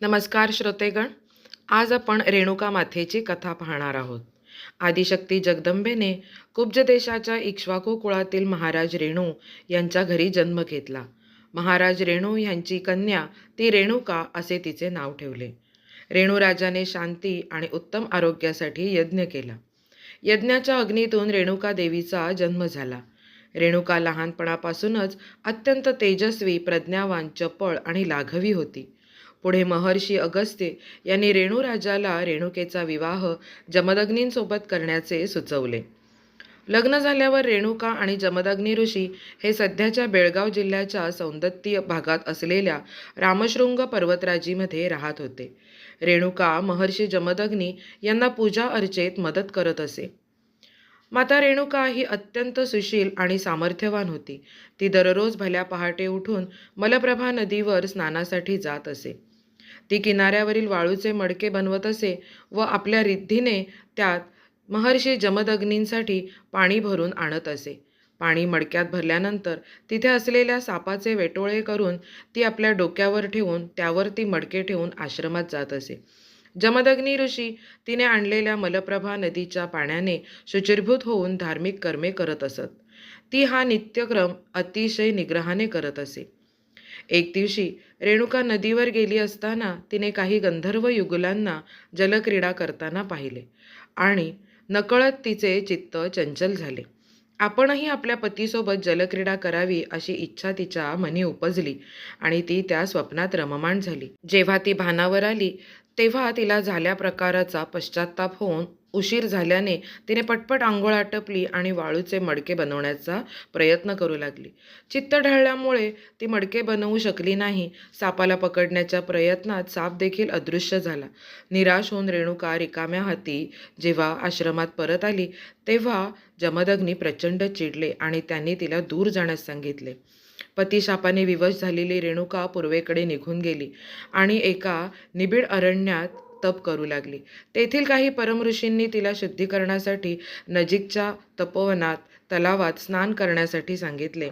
नमस्कार श्रोतेगण आज आपण रेणुका माथेची कथा पाहणार आहोत. आदिशक्ती जगदंबेने कुब्ज देशाच्या इक्ष्वाकू कुळातील महाराज रेणू यांच्या घरी जन्म घेतला. महाराज रेणू यांची कन्या ती रेणुका असे तिचे नाव ठेवले. रेणूराजाने शांती आणि उत्तम आरोग्यासाठी यज्ञ केला. यज्ञाच्या अग्नीतून रेणुका देवीचा जन्म झाला. रेणुका लहानपणापासूनच अत्यंत तेजस्वी प्रज्ञावान चपळ आणि लाघवी होती. पुढे महर्षी अगस्त्य यांनी रेणूराजाला रेणुकेचा विवाह जमदग्नींसोबत करण्याचे सुचवले. लग्न झाल्यावर रेणुका आणि जमदग्नी ऋषी हे सध्याच्या बेळगाव जिल्ह्याच्या सौंदत्य भागात असलेल्या रामशृंग पर्वतराजीमध्ये राहत होते. रेणुका महर्षी जमदग्नी यांना पूजा अर्चेत मदत करत असे. माता रेणुका ही अत्यंत सुशील आणि सामर्थ्यवान होती. ती दररोज भल्या पहाटे उठून मलप्रभा नदीवर स्नानासाठी जात असे. ती किनाऱ्यावरील वाळूचे मडके बनवत असे व आपल्या रिद्धीने त्यात महर्षी जमदग्नींसाठी पाणी भरून आणत असे. पाणी मडक्यात भरल्यानंतर तिथे असलेल्या सापाचे वेटोळे करून ती आपल्या डोक्यावर ठेवून त्यावर ती मडके ठेवून आश्रमात जात असे. जमदग्नी ऋषी तिने आणलेल्या मलप्रभा नदीच्या पाण्याने शुचिर्भूत होऊन धार्मिक कर्मे करत असत. ती हा नित्यक्रम अतिशय निग्रहाने करत असे. एक दिवशी रेणुका नदीवर गेली असताना तिने काही गंधर्व युगुलांना जलक्रीडा करताना पाहिले आणि नकळत तिचे चित्त चंचल झाले. आपणही आपल्या पतीसोबत जलक्रीडा करावी अशी इच्छा तिच्या मनी उपजली आणि ती त्या स्वप्नात रममाण झाली. जेव्हा ती भानावर आली तेव्हा तिला झाल्या प्रकाराचा पश्चाताप होऊन उशीर झाल्याने तिने पटपट आंघोळ आटपली आणि वाळूचे मडके बनवण्याचा प्रयत्न करू लागली. चित्त ढळल्यामुळे ती मडके बनवू शकली नाही सापाला पकडण्याच्या प्रयत्नात साप देखील अदृश्य झाला. निराश होऊन रेणुका रिकाम्या हाती जेव्हा आश्रमात परत आली तेव्हा जमदग्नी प्रचंड चिडले आणि त्यांनी तिला दूर जाण्यास सांगितले. पतिशापाने विवश झालेली रेणुका पूर्वेकडे निघून गेली आणि एका निबिड अरण्यात तप करू लागली. तेथील काही परमऋषींनी तिला शुद्धीकरणासाठी नजीकच्या तपोवनात तलावात स्नान करण्यासाठी सांगितले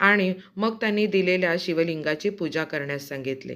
आणि मग त्यांनी दिलेल्या शिवलिंगाची पूजा करण्यास सांगितले.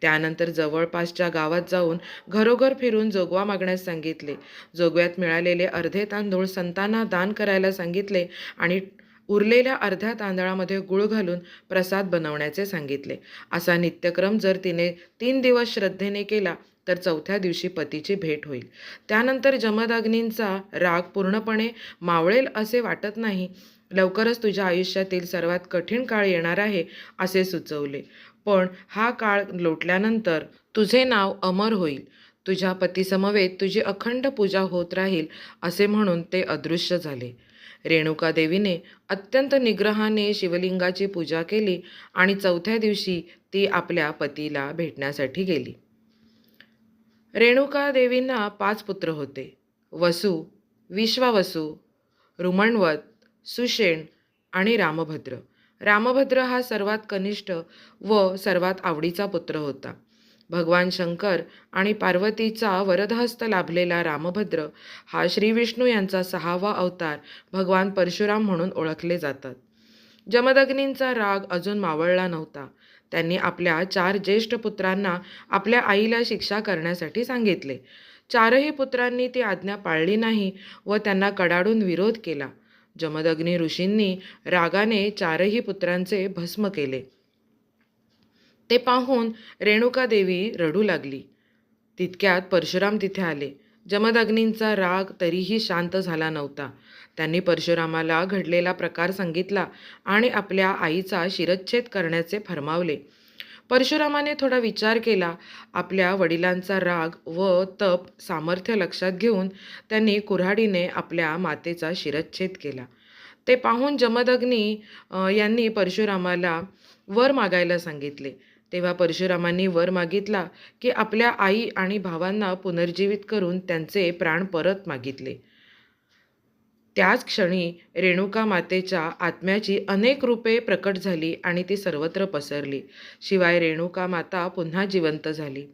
त्यानंतर जवळपासच्या गावात जाऊन घरोघर फिरून जोगवा मागण्यास सांगितले. जोगव्यात मिळालेले अर्धे तांदूळ संतांना दान करायला सांगितले आणि उरलेल्या अर्ध्या तांदळामध्ये गुळ घालून प्रसाद बनवण्याचे सांगितले. असा नित्यक्रम जर तिने तीन दिवस श्रद्धेने केला तर चौथ्या दिवशी पतीची भेट होईल. त्यानंतर जमदाग्नींचा राग पूर्णपणे मावळेल असे वाटत नाही. लवकरच तुझ्या आयुष्यातील सर्वात कठीण काळ येणार आहे असे सुचवले. पण हा काळ लोटल्यानंतर तुझे नाव अमर होईल. तुझ्या पतीसमवेत तुझी अखंड पूजा होत राहील असे म्हणून ते अदृश्य झाले. रेणुका देवीने अत्यंत निग्रहाने शिवलिंगाची पूजा केली आणि चौथ्या दिवशी ती आपल्या पतीला भेटण्यासाठी गेली. रेणुका देवींना पाच पुत्र होते. वसु विश्वावसू रुमणवत सुषेण आणि रामभद्र. रामभद्र हा सर्वात कनिष्ठ व सर्वात आवडीचा पुत्र होता. भगवान शंकर आणि पार्वतीचा वरदहस्त लाभलेला रामभद्र हा श्रीविष्णू यांचा सहावा अवतार भगवान परशुराम म्हणून ओळखले जातात. जमदग्नींचा राग अजून मावळला नव्हता. त्यांनी आपल्या चार ज्येष्ठ पुत्रांना आपल्या आईला शिक्षा करण्यासाठी सांगितले. चारही पुत्रांनी ती आज्ञा पाळली नाही व त्यांना कडाडून विरोध केला. जमदग्नी ऋषींनी रागाने चारही पुत्रांचे भस्म केले. ते पाहून रेणुका देवी रडू लागली. तितक्यात परशुराम तिथे आले. जमदग्नींचा राग तरीही शांत झाला नव्हता. त्यांनी परशुरामाला घडलेला प्रकार सांगितला आणि आपल्या आईचा शिरच्छेद करण्याचे फरमावले. परशुरामाने थोडा विचार केला. आपल्या वडिलांचा राग व तप सामर्थ्य लक्षात घेऊन त्यांनी कुऱ्हाडीने आपल्या मातेचा शिरच्छेद केला. ते पाहून जमदग्नी यांनी परशुरामाला वर मागायला सांगितले. तेव्हा परशुरामांनी वर मागितला की आपल्या आई आणि भावांना पुनर्जीवित करून त्यांचे प्राण परत मागितले. त्याच क्षणी रेणुका मातेच्या आत्म्याची अनेक रूपे प्रकट झाली आणि ती सर्वत्र पसरली. शिवाय रेणुका माता पुन्हा जिवंत झाली.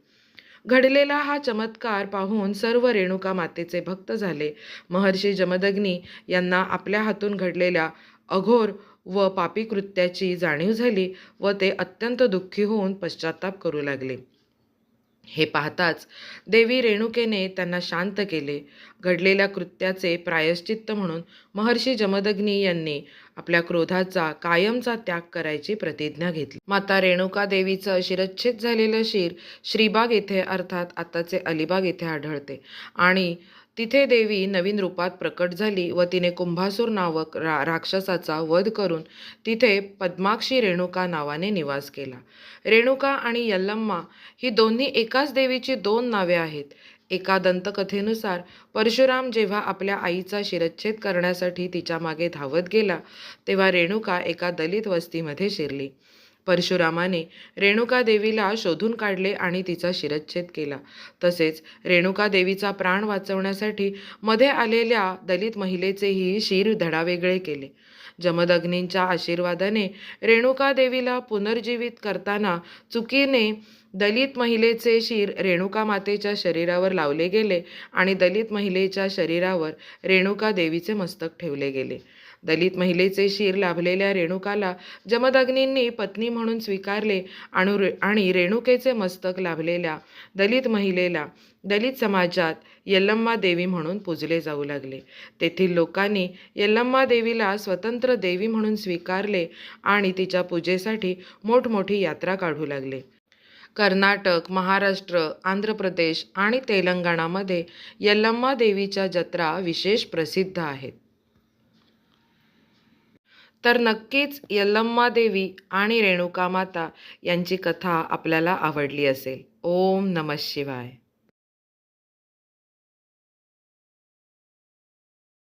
घडलेला हा चमत्कार पाहून सर्व रेणुका मातेचे भक्त झाले. महर्षी जमदग्नी यांना आपल्या हातून घडलेल्या अघोर व पापी कृत्याची जाणीव झाली व ते अत्यंत दुःखी होऊन पश्चाताप करू लागले. हे पाहताच देवी रेणुकेने त्यांना शांत केले. घडलेल्या कृत्याचे प्रायश्चित्त म्हणून महर्षी जमदग्नी यांनी आपल्या क्रोधाचा कायमचा त्याग करायची प्रतिज्ञा घेतली. माता रेणुका देवीचं शिरच्छेद झालेलं शिर श्रीबाग येथे अर्थात आताचे अलिबाग येथे आढळते आणि तिथे देवी नवीन रूपात प्रकट झाली व तिने कुंभासूर नावक रा राक्षसाचा वध करून तिथे पद्माक्षी रेणुका नावाने निवास केला. रेणुका आणि यल्लम्मा ही दोन्ही एकाच देवीची दोन नावे आहेत. एका दंतकथेनुसार परशुराम जेव्हा आपल्या आईचा शिरच्छेद करण्यासाठी तिच्यामागे धावत गेला तेव्हा रेणुका एका दलित वस्तीमध्ये शिरली. परशुरामाने रेणुका देवीला शोधून काढले आणि तिचा शिरच्छेद केला. तसेच रेणुका देवीचा प्राण वाचवण्यासाठी मध्ये आलेल्या दलित महिलेचेही शिर धडावेगळे केले. जमदग्नींच्या आशीर्वादाने रेणुका देवीला पुनर्जीवित करताना चुकीने दलित महिलेचे शिर रेणुका मातेच्या शरीरावर लावले गेले आणि दलित महिलेच्या शरीरावर रेणुका देवीचे मस्तक ठेवले गेले. दलित महिलेचे शिर लाभलेल्या रेणुकाला जमदग्नींनी पत्नी म्हणून स्वीकारले आणि रे आणि रेणुकेचे मस्तक लाभलेल्या दलित महिलेला दलित समाजात यल्लम्मा देवी म्हणून पूजले जाऊ लागले. तेथील लोकांनी यल्लम्मा देवीला स्वतंत्र देवी म्हणून स्वीकारले आणि तिच्या पूजेसाठी मोठमोठी यात्रा काढू लागले. कर्नाटक महाराष्ट्र आंध्र प्रदेश आणि तेलंगणामध्ये यल्लम्मा देवीच्या जत्रा विशेष प्रसिद्ध आहेत. तर नक्कीच यल्लम्मा देवी आणि रेणुका माता यांची कथा आपल्याला आवडली असेल. ओम नमः शिवाय.